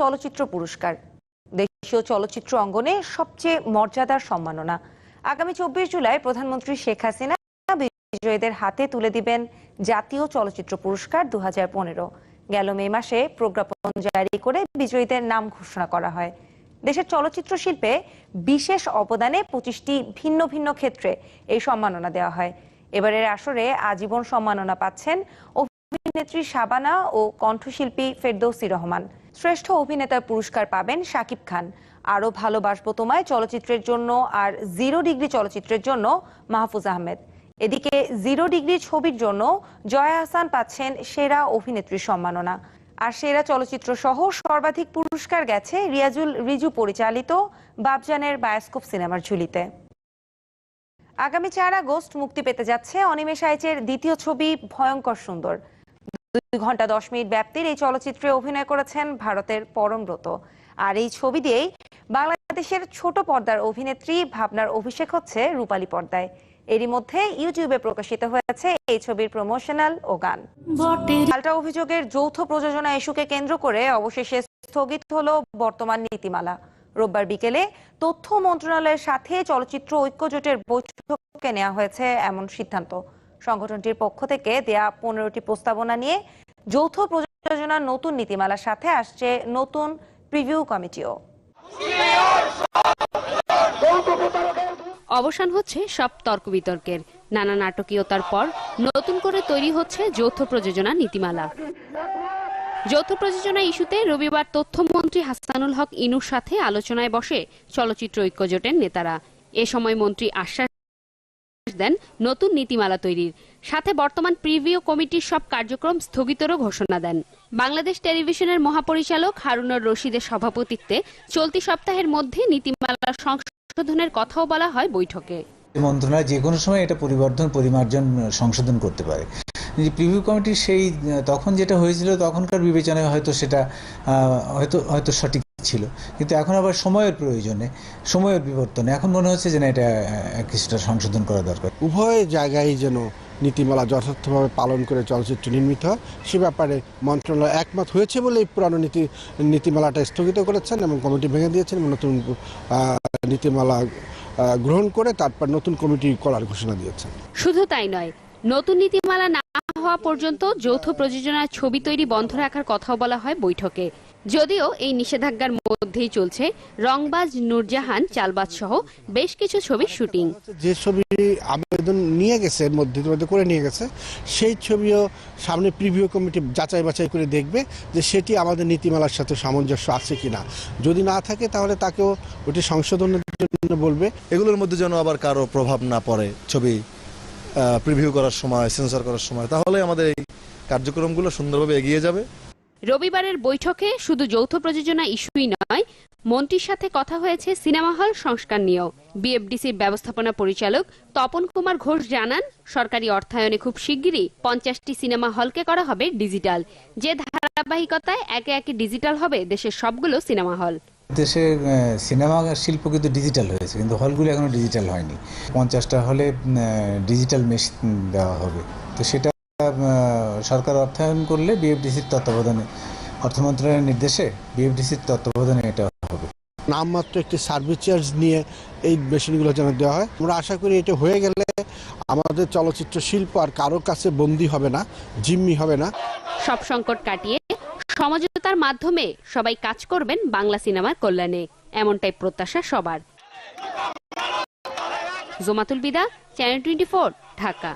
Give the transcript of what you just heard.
চলচ্চিত্র পুরস্কার। দেশীয় চলচ্চিত্র অঙ্গনে সবচেয়ে মর্যাদার সম্মাননা। আগামী চব্বিশ জুলাই প্রধানমন্ত্রী শেখ হাসিনা বিজয়ীদের হাতে তুলে দিবেন জাতীয় চলচ্চিত্র পুরস্কার দু গেল মে মাসে প্রজ্ঞাপন জারি করে বিজয়ীদের নাম ঘোষণা করা হয়। দেশের চলচ্চিত্র শিল্পে বিশেষ অবদানে পঁচিশটি ভিন্ন ভিন্ন ক্ষেত্রে এই সম্মাননা দেওয়া হয়। এবারের আসরে আজীবন সম্মাননা পাচ্ছেন অভিনেত্রী শাবানা ও কণ্ঠশিল্পী ফেরদৌসি রহমান। শ্রেষ্ঠ অভিনেতার পুরস্কার পাবেন শাকিব খান। আরও ভালোবাসবো তোমায় চলচ্চিত্রের জন্য আর জিরো ডিগ্রি চলচ্চিত্রের জন্য মাহফুজ আহমেদ। এদিকে জিরো ডিগ্রি ছবির জন্য জয়া হাসান পাচ্ছেন সেরা অভিনেত্রীর সম্মাননা। আর সেরা চলচ্চিত্র সহ সর্বাধিক পুরস্কার গেছে রিয়াজুল রিজু পরিচালিত বাবজানের বায়োস্কোপ সিনেমার ঝুলিতে। আগামী চার আগস্ট মুক্তি পেতে যাচ্ছে অনিমেষ আইচের দ্বিতীয় ছবি ভয়ঙ্কর সুন্দর। দুই ঘণ্টা দশ মিনিট ব্যাপ্তির এই চলচ্চিত্রে অভিনয় করেছেন ভারতের পরমব্রত আর এই ছবি দিয়েই বাংলাদেশের ছোট পর্দার অভিনেত্রী ভাবনার অভিষেক হচ্ছে রূপালী পর্দায়। এরই মধ্যে ইউটিউবে প্রকাশিত হয়েছে এই ছবির প্রমোশনাল ও গান। পাল্টা অভিযোগের যৌথ প্রযোজনা ইস্যুকে কেন্দ্র করে অবশেষে স্থগিত হলো বর্তমান নীতিমালা। রোববার বিকেলে তথ্য মন্ত্রণালয়ের সাথে চলচ্চিত্র ঐক্যজোটের বৈঠকে নেওয়া হয়েছে এমন সিদ্ধান্ত। সংগঠনটির পক্ষ থেকে দেয়া পনেরোটি প্রস্তাবনা নিয়ে যৌথ প্রযোজনার নতুন নীতিমালার সাথে আসছে নতুন প্রিভিউ কমিটিও। অবসান হচ্ছে সব তর্ক বিতর্কের। নানা নাটকীয়তার পর নতুন করে তৈরি হচ্ছে যৌথ প্রযোজনা নীতিমালা। যৌথ প্রযোজনা ইস্যুতে রবিবার তথ্যমন্ত্রী হাসানুল হক ইনুর সাথে আলোচনায় বসে চলচ্চিত্র ঐক্যজোটের নেতারা। এ সময় মন্ত্রী আশ্বাস দেন নতুন নীতিমালা তৈরির। সাথে বর্তমান প্রিভিউ কমিটির সব কার্যক্রম স্থগিতেরও ঘোষণা দেন। বাংলাদেশ টেলিভিশনের মহাপরিচালক হারুনুর রশিদের সভাপতিত্বে চলতি সপ্তাহের মধ্যে নীতিমালা সংশোধনের কথাও বলা হয় বৈঠকে। মন্ত্রণালয় যে কোনো সময় এটা পরিবর্তন, পরিমার্জন সংশোধন করতে পারে। প্রিভিউ কমিটির সেই তখন যেটা হয়েছিল তখনকার বিবেচনায় হয়তো সেটা হয়তো হয়তো সঠিক ছিল। কিন্তু এখন আবার সময়ের প্রয়োজনে সময়ের বিবর্তনে এখন মনে হচ্ছে যে না এটা কিছুটা সংশোধন করা দরকার। উভয় জায়গায় যেন নীতিমালা যথার্থভাবে পালন করে চলচ্চিত্র নির্মিত হয় সে ব্যাপারে মন্ত্রণালয় একমত হয়েছে বলেই পুরানো নীতি নীতিমালাটা স্থগিত করেছেন এবং কমিটি ভেঙে দিয়েছেন এবং নতুন নীতিমালা গ্রহণ করে তারপর নতুন কমিটি করার ঘোষণা দিয়েছেন। শুধু তাই নয় নতুন নীতিমালা না হওয়া পর্যন্ত যৌথ প্রযোজনার ছবি তৈরি বন্ধ রাখার কথাও বলা হয় বৈঠকে। যদিও এই নিষেধাজ্ঞার মধ্যেই চলছে রংবাজ নূরজাহান চালবাজ সহ বেশ কিছু ছবির শুটিং। যে ছবি আবেদন নিয়ে গেছে এর মধ্যে ইতিমধ্যে করে নিয়ে গেছে সেই ছবিও সামনে প্রিভিউ কমিটি যাচাই বাছাই করে দেখবে যে সেটি আমাদের নীতিমালার সাথে সামঞ্জস্য আছে কিনা। যদি না থাকে তাহলে তাকেও ওটি সংশোধনের জন্য বলবে। এগুলোর মধ্যে যেন আবার কারও প্রভাব না পড়ে ছবি প্রিভিউ করার সময় সেন্সর করার সময় তাহলে আমাদের এই কার্যক্রমগুলো সুন্দরভাবে এগিয়ে যাবে। রবিবারের বৈঠকে শুধু যৌথ প্রযোজনা ইস্যুই নয়, মন্ত্রীর সাথে কথা হয়েছে সিনেমা হল সংস্কার নিয়েও। বিএফডিসির ব্যবস্থাপনা পরিচালক তপন কুমার ঘোষ জানান, সরকারি অর্থায়নে খুব শিগগিরই পঞ্চাশটি সিনেমা হলকে করা হবে ডিজিটাল। যে ধারাবাহিকতায় একে একে ডিজিটাল হবে দেশের সবগুলো সিনেমা হল। দেশের সিনেমা শিল্প কিন্তু ডিজিটাল হয়েছে, কিন্তু হলগুলো এখনও ডিজিটাল হয়নি। পঞ্চাশটা হলে ডিজিটাল মেশিন দেওয়া হবে। তো সেটা সরকার অর্থায়ন করলে বিএফডিসির তত্ত্বাবধানে অর্থ মন্ত্রণালয়ের নির্দেশে বিএফডিসির তত্ত্বাবধানে এটা হবে। নামমাত্র একটি সার্ভিস চার্জ নিয়ে এই মেশিনগুলো যেন দেওয়া হয়। আমরা আশা করি এটা হয়ে গেলে আমাদের চলচ্চিত্র শিল্প আর কারও কাছে বন্দী হবে না জিম্মি হবে না। সব সংকট কাটিয়ে সমঝোতার মাধ্যমে সবাই কাজ করবেন বাংলা সিনেমার কল্যাণে। এমনটাই প্রত্যাশা সবার। জোমাতুল বিদা চ্যানেল টোয়েন্টি ঢাকা।